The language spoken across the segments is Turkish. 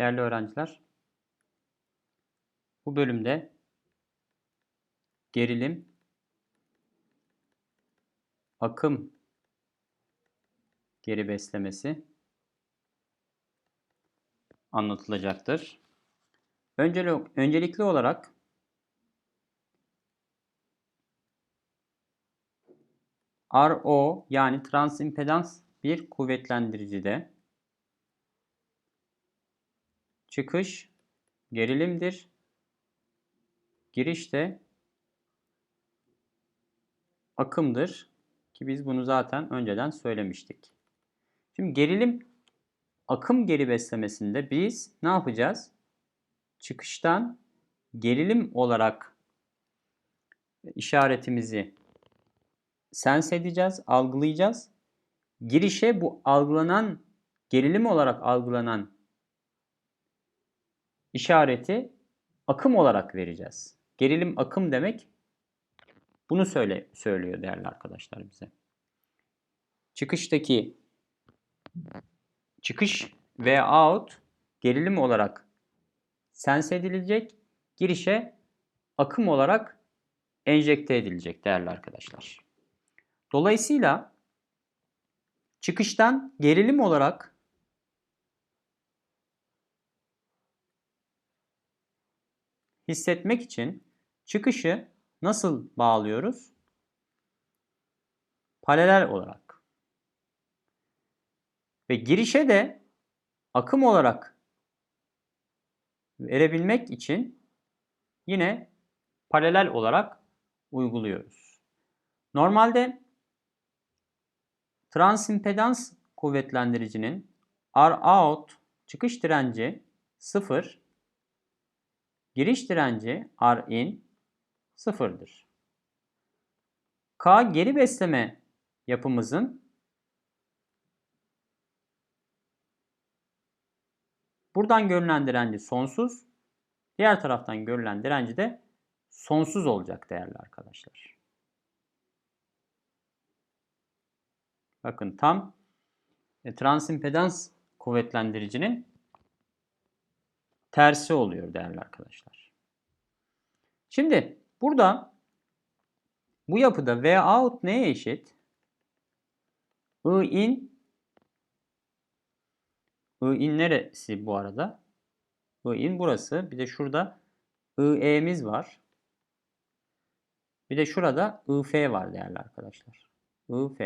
Değerli öğrenciler, bu bölümde gerilim, akım geri beslemesi anlatılacaktır. Önceli- öncelikli olarak RO yani transimpedans bir kuvvetlendiricide çıkış gerilimdir. Giriş de akımdır ki biz bunu zaten önceden söylemiştik. Şimdi gerilim akım geri beslemesinde biz ne yapacağız? Çıkıştan gerilim olarak işaretimizi sens edeceğiz, algılayacağız. Girişe bu algılanan gerilim olarak algılanan işareti akım olarak vereceğiz. Gerilim akım demek bunu söyle söylüyor değerli arkadaşlar bize. Çıkıştaki çıkış ve out gerilim olarak sens edilecek. Girişe akım olarak enjekte edilecek değerli arkadaşlar. Dolayısıyla çıkıştan gerilim olarak hissetmek için çıkışı nasıl bağlıyoruz? Paralel olarak. Ve girişe de akım olarak verebilmek için yine paralel olarak uyguluyoruz. Normalde transimpedans kuvvetlendiricinin R-out çıkış direnci 0, giriş direnci R-in 0'dır. K geri besleme yapımızın buradan görülen direnci sonsuz, diğer taraftan görülen direnci de sonsuz olacak değerli arkadaşlar. Bakın tam e, transimpedans kuvvetlendiricinin tersi oluyor değerli arkadaşlar. Şimdi burada bu yapıda V out neye eşit? I in I in neresi bu arada? I in burası. Bir de şurada I e'miz var. Bir de şurada IF var değerli arkadaşlar. IF.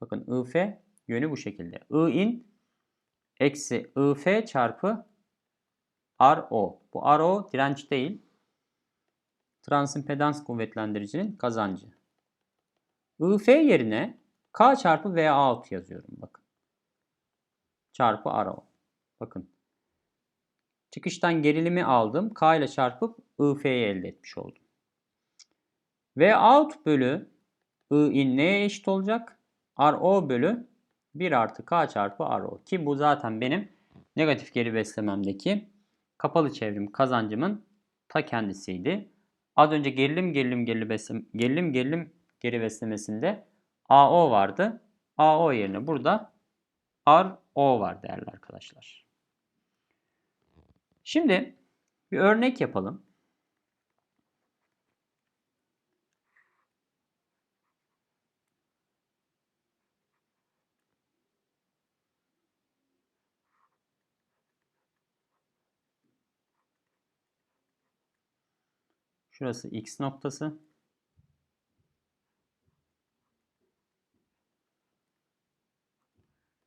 Bakın IF yönü bu şekilde. I in eksi IF çarpı RO. Bu RO direnç değil. Transimpedans kuvvetlendiricinin kazancı. IF yerine K çarpı V out yazıyorum. Bakın. Çarpı RO. Bakın. Çıkıştan gerilimi aldım. K ile çarpıp IF'yi elde etmiş oldum. V out bölü I in neye eşit olacak? RO bölü 1 artı K çarpı RO. Ki bu zaten benim negatif geri beslememdeki kapalı çevrim kazancımın ta kendisiydi. Az önce gerilim gerilim geri besleme, gerilim gerilim geri beslemesinde AO vardı. AO yerine burada RO var değerli arkadaşlar. Şimdi bir örnek yapalım. Şurası x noktası.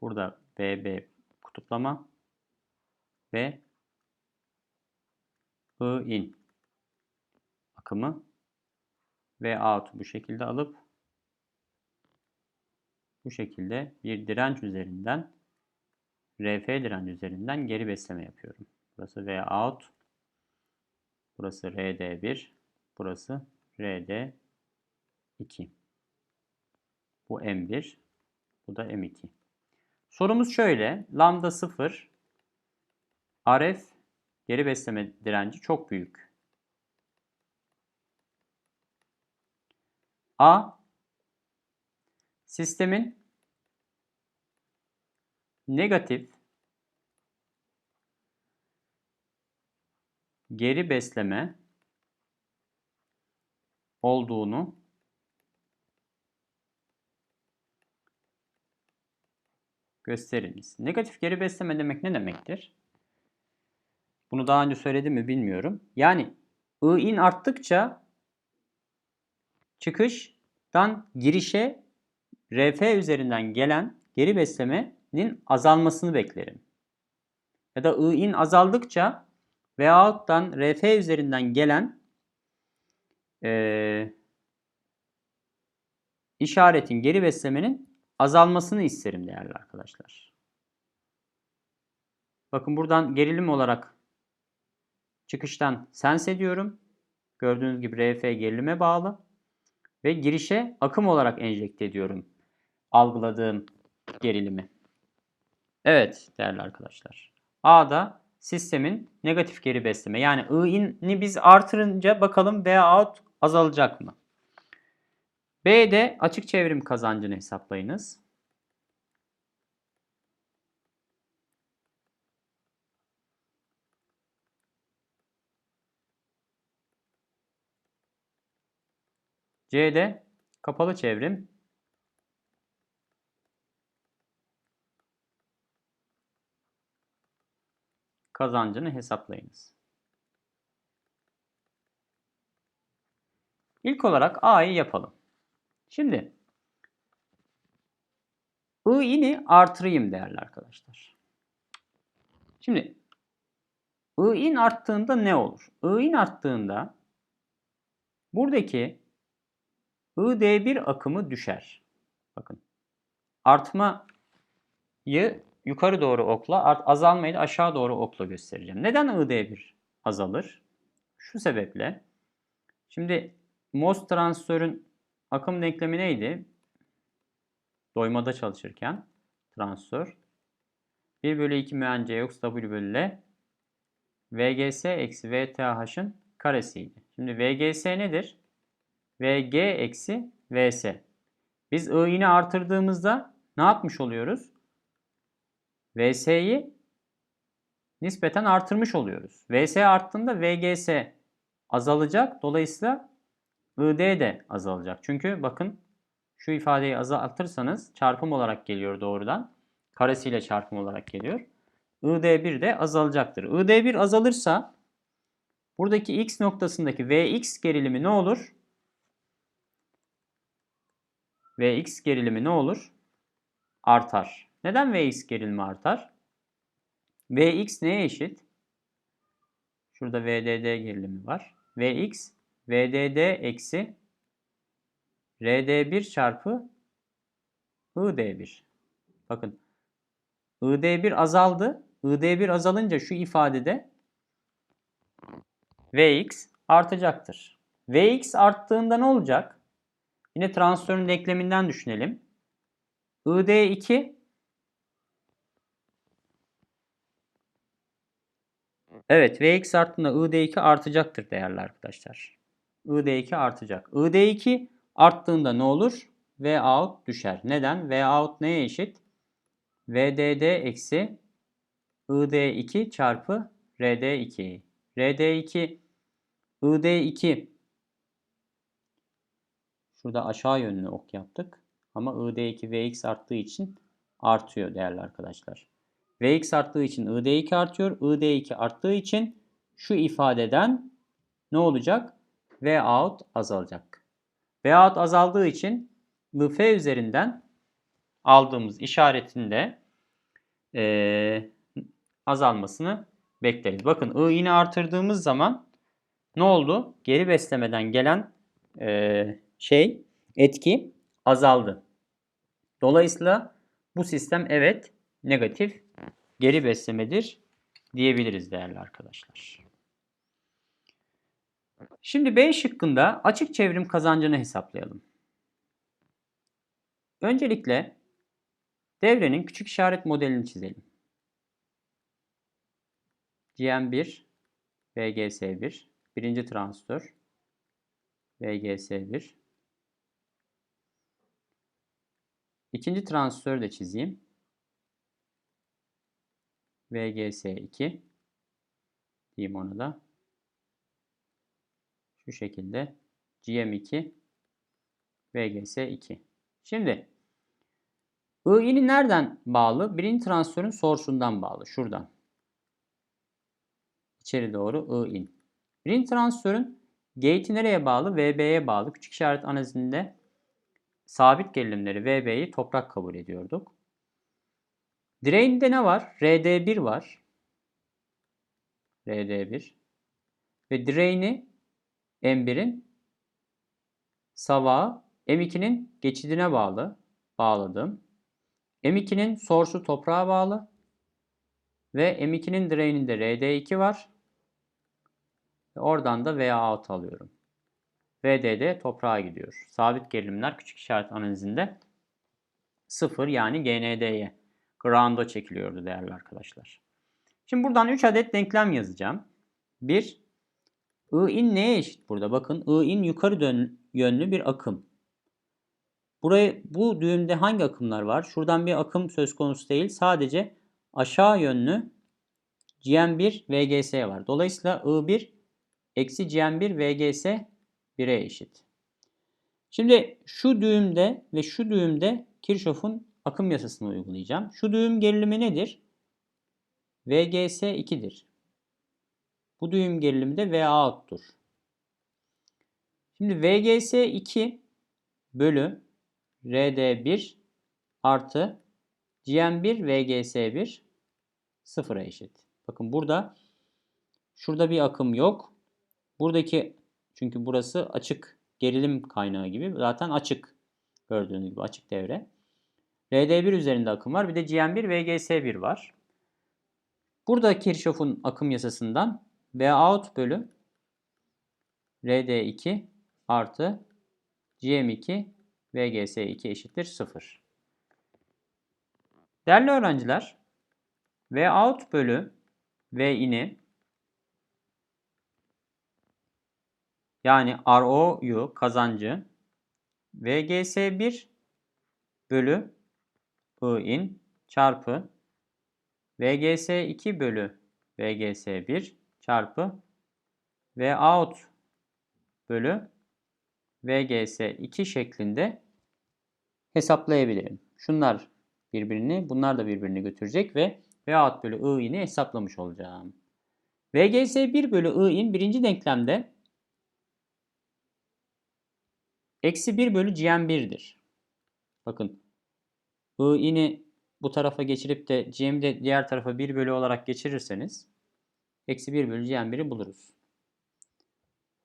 Burada BB kutuplama ve I in akımı ve out bu şekilde alıp bu şekilde bir direnç üzerinden RF direnç üzerinden geri besleme yapıyorum. Burası V out. Burası RD1. Burası RD2. Bu M1. Bu da M2. Sorumuz şöyle. Lambda 0 RF geri besleme direnci çok büyük. A sistemin negatif geri besleme olduğunu gösteriniz. Negatif geri besleme demek ne demektir? Bunu daha önce söyledim mi bilmiyorum. Yani I-in arttıkça çıkıştan girişe RF üzerinden gelen geri beslemenin azalmasını beklerim. Ya da I-in azaldıkça veyahuttan RF üzerinden gelen e, işaretin geri beslemenin azalmasını isterim değerli arkadaşlar. Bakın buradan gerilim olarak çıkıştan sense ediyorum. Gördüğünüz gibi RF gerilime bağlı. Ve girişe akım olarak enjekte ediyorum algıladığım gerilimi. Evet değerli arkadaşlar. A'da sistemin negatif geri besleme yani I-in'i biz artırınca bakalım V out azalacak mı? B'de açık çevrim kazancını hesaplayınız. C'de kapalı çevrim kazancını hesaplayınız. İlk olarak A'yı yapalım. Şimdi I-in'i artırayım değerli arkadaşlar. Şimdi I-in arttığında ne olur? I-in arttığında buradaki ID1 akımı düşer. Bakın. Artmayı yukarı doğru okla, art, azalmayı da aşağı doğru okla göstereceğim. Neden ID1 azalır? Şu sebeple. Şimdi MOS transistörün akım denklemi neydi? Doymada çalışırken transistör 1 bölü 2 müen Cx W bölü L VGS eksi VTH'ın karesiydi. Şimdi VGS nedir? VG eksi VS. Biz I'ini artırdığımızda ne yapmış oluyoruz? VS'yi nispeten artırmış oluyoruz. VS arttığında VGS azalacak. Dolayısıyla ID de azalacak. Çünkü bakın şu ifadeyi azaltırsanız çarpım olarak geliyor doğrudan. Karesiyle çarpım olarak geliyor. ID1 de azalacaktır. ID1 azalırsa buradaki X noktasındaki Vx gerilimi ne olur? Vx gerilimi ne olur? Artar. Neden Vx gerilimi artar? Vx neye eşit? Şurada VDD gerilimi var. Vx VDD eksi RD1 çarpı ID1. Bakın ID1 azaldı. ID1 azalınca şu ifadede Vx artacaktır. Vx arttığında ne olacak? Yine transistörün denkleminden düşünelim. ID2 Evet Vx arttığında ID2 artacaktır değerli arkadaşlar. ID2 artacak. ID2 arttığında ne olur? V out düşer. Neden? V out neye eşit? VDD eksi ID2 çarpı RD2. RD2 ID2 Şurada aşağı yönlü ok yaptık. Ama ID2 Vx arttığı için artıyor değerli arkadaşlar. Vx arttığı için ID2 artıyor. ID2 arttığı için şu ifadeden ne olacak? V out azalacak. V out azaldığı için LF üzerinden aldığımız işaretin de e, azalmasını bekleriz. Bakın I yine artırdığımız zaman ne oldu? Geri beslemeden gelen e, şey etki azaldı. Dolayısıyla bu sistem evet negatif geri beslemedir diyebiliriz değerli arkadaşlar. Şimdi B şıkkında açık çevrim kazancını hesaplayalım. Öncelikle devrenin küçük işaret modelini çizelim. GM1, VGS1, birinci transistör, VGS1, İkinci transistörü de çizeyim. VGS2 diyeyim ona da. Şu şekilde GM2 VGS2. Şimdi II'ni nereden bağlı? Birinci transferin source'undan bağlı. Şuradan. İçeri doğru IIN. Birinci transferin gate'i nereye bağlı? VB'ye bağlı. Küçük işaret analizinde sabit gerilimleri VB'yi toprak kabul ediyorduk. Drain'de ne var? RD1 var. RD1. Ve drain'i M1'in savağı M2'nin geçidine bağlı. Bağladım. M2'nin source'u toprağa bağlı. Ve M2'nin drain'inde RD2 var. Oradan da VA out alıyorum. VDD toprağa gidiyor. Sabit gerilimler küçük işaret analizinde 0 yani GND'ye ground'a çekiliyordu değerli arkadaşlar. Şimdi buradan 3 adet denklem yazacağım. 1. I-in neye eşit burada? Bakın I-in yukarı dön yönlü bir akım. Buraya, bu düğümde hangi akımlar var? Şuradan bir akım söz konusu değil. Sadece aşağı yönlü GM1 VGS var. Dolayısıyla I1 eksi GM1 VGS 1'e eşit. Şimdi şu düğümde ve şu düğümde Kirchhoff'un akım yasasını uygulayacağım. Şu düğüm gerilimi nedir? VGS 2'dir. Bu düğüm gerilimi de VA out'tur. Şimdi VGS 2 bölü RD1 artı GM1 VGS1 sıfıra eşit. Bakın burada şurada bir akım yok. Buradaki çünkü burası açık gerilim kaynağı gibi. Zaten açık. Gördüğünüz gibi açık devre. RD1 üzerinde akım var. Bir de GM1 VGS1 var. Burada Kirchhoff'un akım yasasından V out bölü RD2 artı GM2 VGS2 eşittir 0. Değerli öğrenciler, V out bölü V in'i yani RO'yu kazancı VGS1 bölü I in çarpı VGS2 bölü VGS1 çarpı V out bölü VGS2 şeklinde hesaplayabilirim. Şunlar birbirini, bunlar da birbirini götürecek ve V out bölü I in'i hesaplamış olacağım. VGS1 bölü I in birinci denklemde eksi 1 bölü GM1'dir. Bakın I in'i bu tarafa geçirip de GM'i de diğer tarafa 1 bölü olarak geçirirseniz eksi 1 bölü GM1'i buluruz.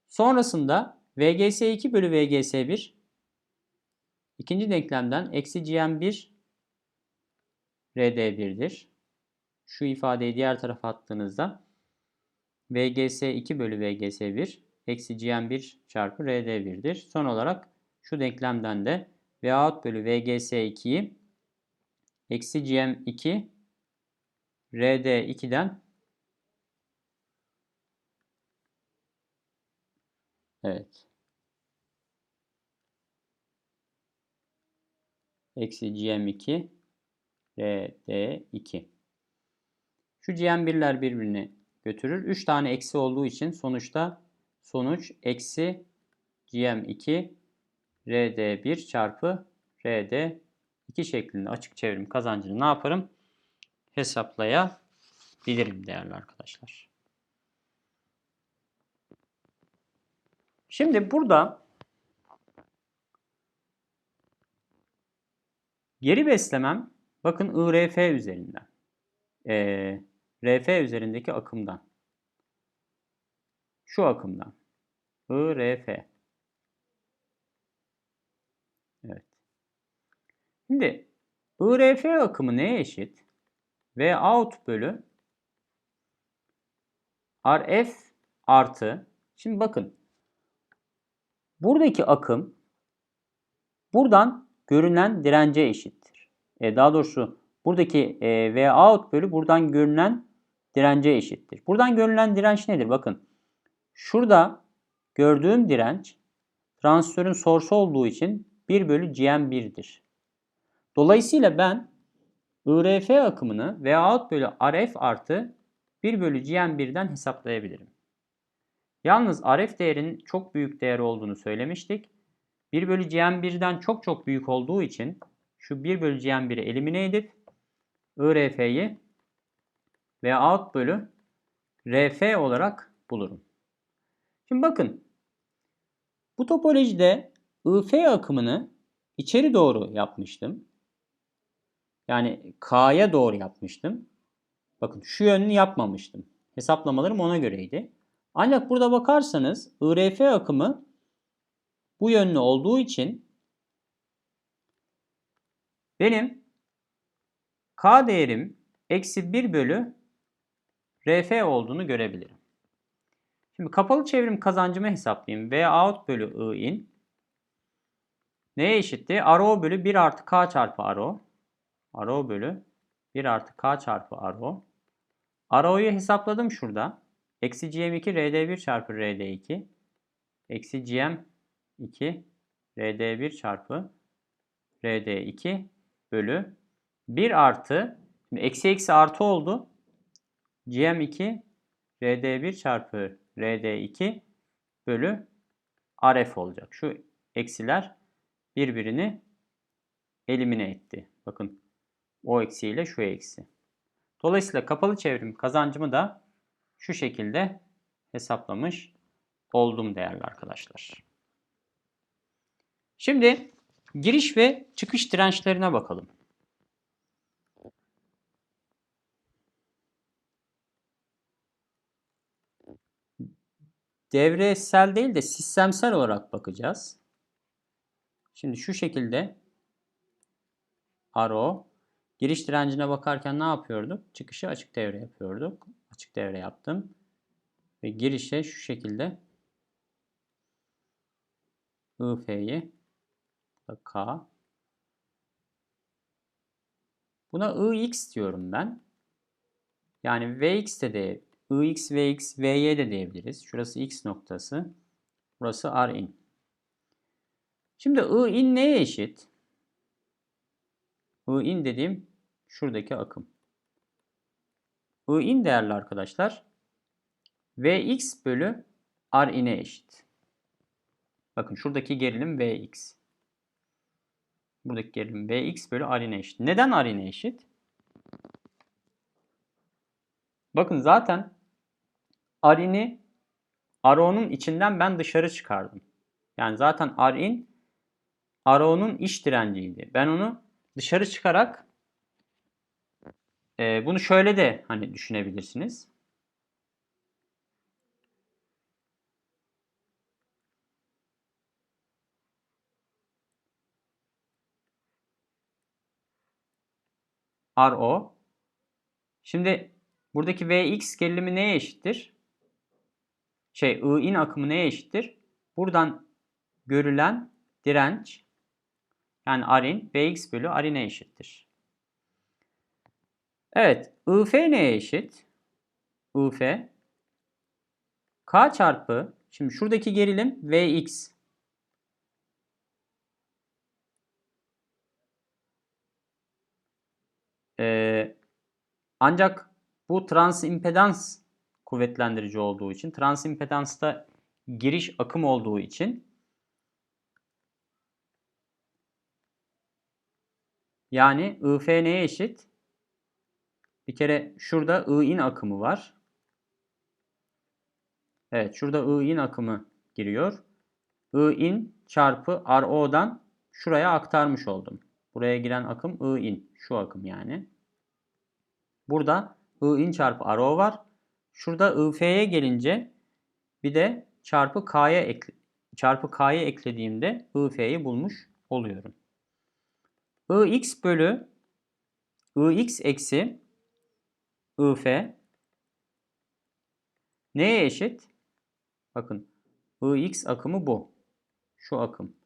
Sonrasında VGS2 bölü VGS1 ikinci denklemden eksi GM1 RD1'dir. Şu ifadeyi diğer tarafa attığınızda VGS2 bölü VGS1 eksi GM1 çarpı RD1'dir. Son olarak şu denklemden de V out bölü VGS2'yi eksi GM2 RD2'den Evet. Eksi GM2 RD2. Şu GM1'ler birbirini götürür. 3 tane eksi olduğu için sonuçta sonuç eksi GM2 RD1 çarpı RD2 şeklinde açık çevrim kazancını ne yaparım? Hesaplayabilirim değerli arkadaşlar. Şimdi burada geri beslemem bakın IRF üzerinden. Ee, RF üzerindeki akımdan. Şu akımdan. IRF. Evet. Şimdi IRF akımı neye eşit? V out bölü RF artı. Şimdi bakın Buradaki akım buradan görünen dirence eşittir. E, daha doğrusu buradaki e, V out bölü buradan görünen dirence eşittir. Buradan görünen direnç nedir? Bakın şurada gördüğüm direnç transistörün source olduğu için 1 bölü GM1'dir. Dolayısıyla ben IRF akımını V out bölü RF artı 1 bölü GM1'den hesaplayabilirim. Yalnız RF değerinin çok büyük değer olduğunu söylemiştik. 1 bölü GM1'den çok çok büyük olduğu için şu 1 bölü GM1'i elimine edip IRF'yi veya out bölü RF olarak bulurum. Şimdi bakın bu topolojide IF akımını içeri doğru yapmıştım. Yani K'ya doğru yapmıştım. Bakın şu yönünü yapmamıştım. Hesaplamalarım ona göreydi. Ancak burada bakarsanız IRF akımı bu yönlü olduğu için benim K değerim eksi 1 bölü RF olduğunu görebilirim. Şimdi kapalı çevrim kazancımı hesaplayayım. V out bölü I in neye eşitti? RO bölü 1 artı K çarpı RO. RO bölü 1 artı K çarpı RO. RO'yu hesapladım şurada. Eksi GM2 RD1 çarpı RD2. Eksi GM2 RD1 çarpı RD2 bölü 1 artı şimdi eksi eksi artı oldu. GM2 RD1 çarpı RD2 bölü RF olacak. Şu eksiler birbirini elimine etti. Bakın o eksi ile şu eksi. Dolayısıyla kapalı çevrim kazancımı da şu şekilde hesaplamış oldum değerli arkadaşlar. Şimdi giriş ve çıkış dirençlerine bakalım. Devresel değil de sistemsel olarak bakacağız. Şimdi şu şekilde RO giriş direncine bakarken ne yapıyorduk? Çıkışı açık devre yapıyorduk. Açık devre yaptım. Ve girişe şu şekilde IF'yi K Buna IX diyorum ben. Yani VX de de IX, VX, VY de diyebiliriz. Şurası X noktası. Burası Rin. Şimdi I in neye eşit? I in dediğim şuradaki akım. I in değerli arkadaşlar Vx bölü R in'e eşit. Bakın şuradaki gerilim Vx. Buradaki gerilim Vx bölü R in'e eşit. Neden R in'e eşit? Bakın zaten R in'i RO'nun içinden ben dışarı çıkardım. Yani zaten R in RO'nun iç direnciydi. Ben onu dışarı çıkarak e, bunu şöyle de hani düşünebilirsiniz. RO. Şimdi buradaki Vx gerilimi neye eşittir? Şey I in akımı neye eşittir? Buradan görülen direnç yani R'in Vx bölü R'ine eşittir. Evet. IF neye eşit? IF K çarpı şimdi şuradaki gerilim Vx. Ee, ancak bu transimpedans kuvvetlendirici olduğu için, transimpedansta giriş akım olduğu için yani IF neye eşit? Bir kere şurada I in akımı var. Evet şurada I in akımı giriyor. I in çarpı RO'dan şuraya aktarmış oldum. Buraya giren akım I in. Şu akım yani. Burada I in çarpı RO var. Şurada IF'ye gelince bir de çarpı K'ya ekle, çarpı K'ya eklediğimde IF'yi bulmuş oluyorum. Ix bölü Ix eksi IF neye eşit? Bakın Ix akımı bu. Şu akım.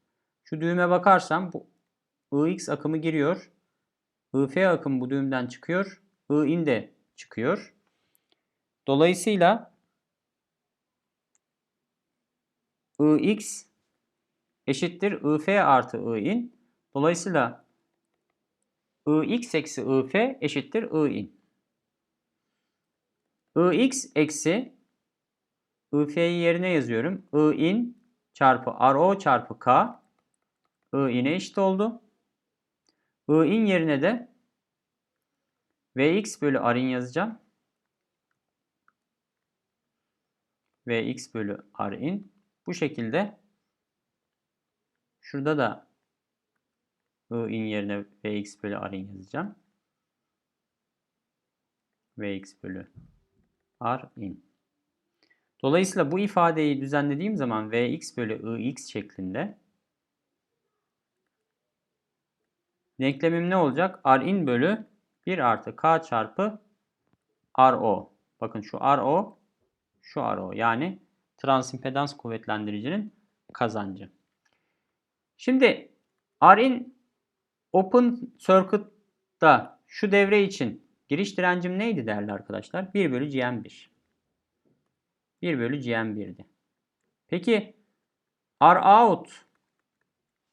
Şu düğüme bakarsam bu Ix akımı giriyor. IF akımı bu düğümden çıkıyor. In de çıkıyor. Dolayısıyla Ix eşittir IF artı In. Dolayısıyla Ix eksi If eşittir In. Ix eksi IF'yi yerine yazıyorum. I in çarpı RO çarpı K I in'e eşit oldu. I in yerine de Vx bölü R in yazacağım. Vx bölü R in. Bu şekilde şurada da I in yerine Vx bölü R in yazacağım. Vx bölü R in. Dolayısıyla bu ifadeyi düzenlediğim zaman Vx bölü Ix şeklinde denklemim ne olacak? Rin bölü 1 artı K çarpı RO. Bakın şu RO, şu RO yani transimpedans kuvvetlendiricinin kazancı. Şimdi Rin Open Circuit'ta şu devre için giriş direncim neydi değerli arkadaşlar? 1 bölü GM1. 1 bölü GM1'di. Peki R out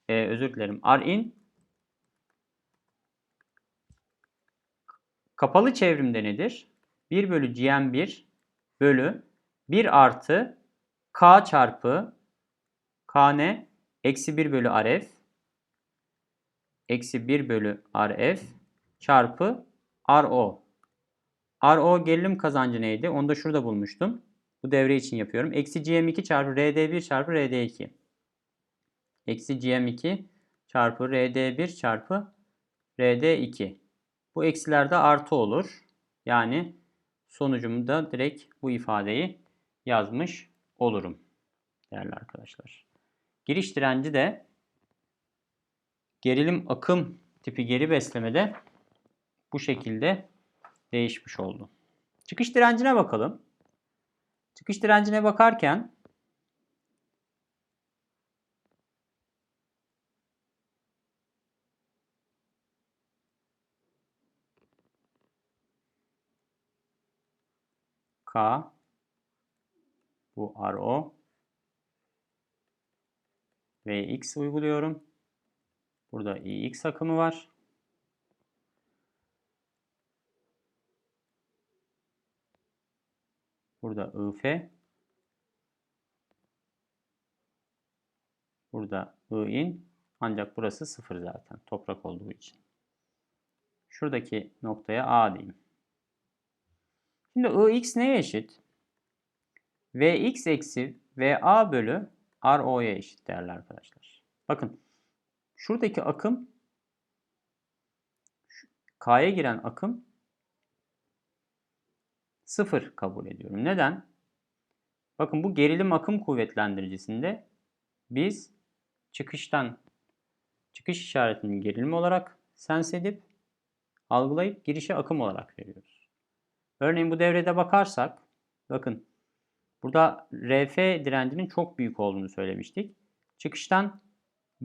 e, özür dilerim R in kapalı çevrimde nedir? 1 bölü GM1 bölü 1 artı K çarpı K ne? Eksi 1 bölü RF eksi 1 bölü RF çarpı RO. RO gerilim kazancı neydi? Onu da şurada bulmuştum. Bu devre için yapıyorum. Eksi GM2 çarpı RD1 çarpı RD2. Eksi GM2 çarpı RD1 çarpı RD2. Bu eksiler de artı olur. Yani sonucumda direkt bu ifadeyi yazmış olurum. Değerli arkadaşlar. Giriş direnci de gerilim akım tipi geri beslemede bu şekilde değişmiş oldu. Çıkış direncine bakalım. Çıkış direncine bakarken K bu RO ve X uyguluyorum. Burada IX akımı var. Burada IF. Burada IN. Ancak burası sıfır zaten. Toprak olduğu için. Şuradaki noktaya A diyeyim. Şimdi IX neye eşit? Vx eksi VA bölü RO'ya eşit değerli arkadaşlar. Bakın şuradaki akım K'ya giren akım sıfır kabul ediyorum. Neden? Bakın bu gerilim akım kuvvetlendiricisinde biz çıkıştan çıkış işaretini gerilim olarak sens edip algılayıp girişe akım olarak veriyoruz. Örneğin bu devrede bakarsak bakın burada RF direncinin çok büyük olduğunu söylemiştik. Çıkıştan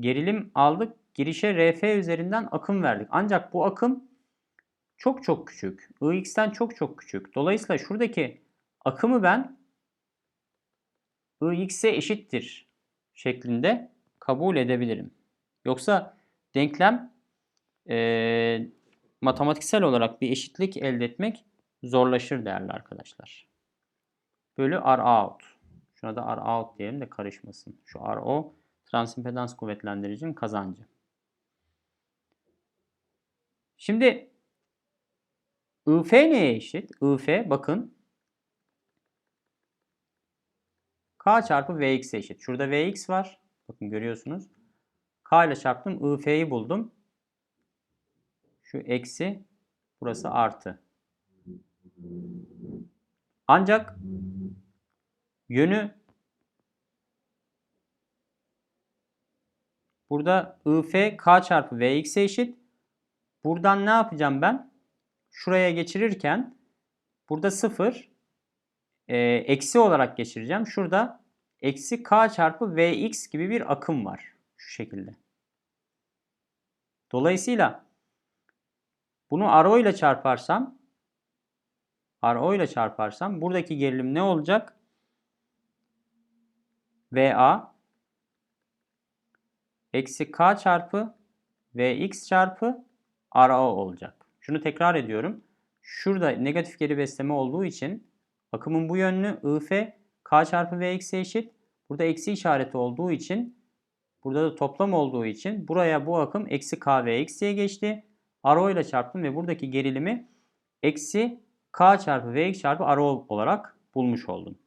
gerilim aldık. Girişe RF üzerinden akım verdik. Ancak bu akım çok çok küçük. Ix'ten çok çok küçük. Dolayısıyla şuradaki akımı ben Ix'e eşittir şeklinde kabul edebilirim. Yoksa denklem e, matematiksel olarak bir eşitlik elde etmek zorlaşır değerli arkadaşlar. Bölü R out. Şuna da R out diyelim de karışmasın. Şu RO transimpedans kuvvetlendiricinin kazancı. Şimdi IF neye eşit? IF bakın K çarpı Vx eşit. Şurada Vx var. Bakın görüyorsunuz. K ile çarptım. IF'yi buldum. Şu eksi. Burası artı. Ancak yönü burada IF K çarpı Vx'e eşit. Buradan ne yapacağım ben? Şuraya geçirirken burada 0 e, eksi olarak geçireceğim. Şurada eksi K çarpı Vx gibi bir akım var. Şu şekilde. Dolayısıyla bunu RO ile çarparsam RO ile çarparsam buradaki gerilim ne olacak? VA eksi K çarpı Vx çarpı RO olacak. Şunu tekrar ediyorum. Şurada negatif geri besleme olduğu için akımın bu yönünü IF K çarpı V eksi eşit. Burada eksi işareti olduğu için burada da toplam olduğu için buraya bu akım eksi K ve eksiye geçti. RO ile çarptım ve buradaki gerilimi eksi K çarpı V çarpı RO olarak bulmuş oldum.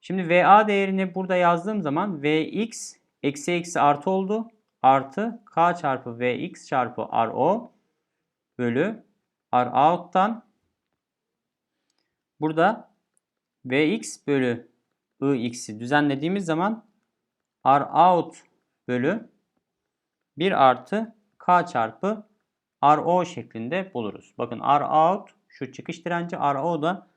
Şimdi VA değerini burada yazdığım zaman Vx eksi eksi artı oldu. Artı K çarpı Vx çarpı RO bölü R out'tan burada Vx bölü Ix'i düzenlediğimiz zaman R out bölü 1 artı K çarpı RO şeklinde buluruz. Bakın R out şu çıkış direnci RO da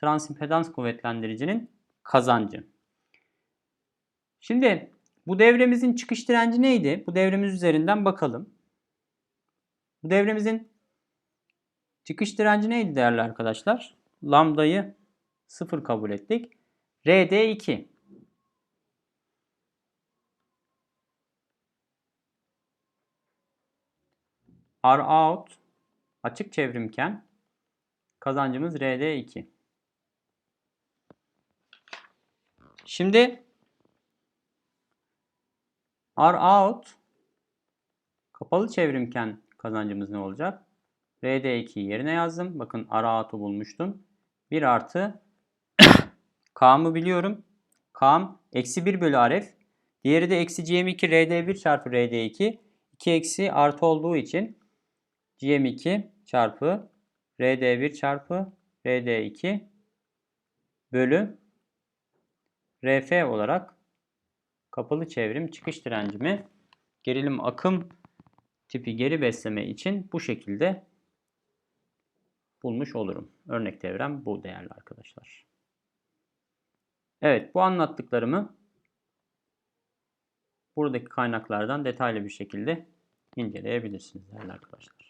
transimpedans kuvvetlendiricinin kazancı. Şimdi bu devremizin çıkış direnci neydi? Bu devremiz üzerinden bakalım. Bu devremizin çıkış direnci neydi değerli arkadaşlar? Lambdayı 0 kabul ettik. RD2. R out açık çevrimken kazancımız RD2. Şimdi R out kapalı çevrimken kazancımız ne olacak? RD2'yi yerine yazdım. Bakın R out'u bulmuştum. 1 artı K'mı biliyorum. K'm eksi 1 bölü RF. Diğeri de eksi GM2 RD1 çarpı RD2. 2 eksi artı olduğu için GM2 çarpı RD1 çarpı RD2 bölü RF olarak kapalı çevrim çıkış direncimi gerilim akım tipi geri besleme için bu şekilde bulmuş olurum. Örnek devrem bu değerli arkadaşlar. Evet bu anlattıklarımı buradaki kaynaklardan detaylı bir şekilde inceleyebilirsiniz değerli arkadaşlar.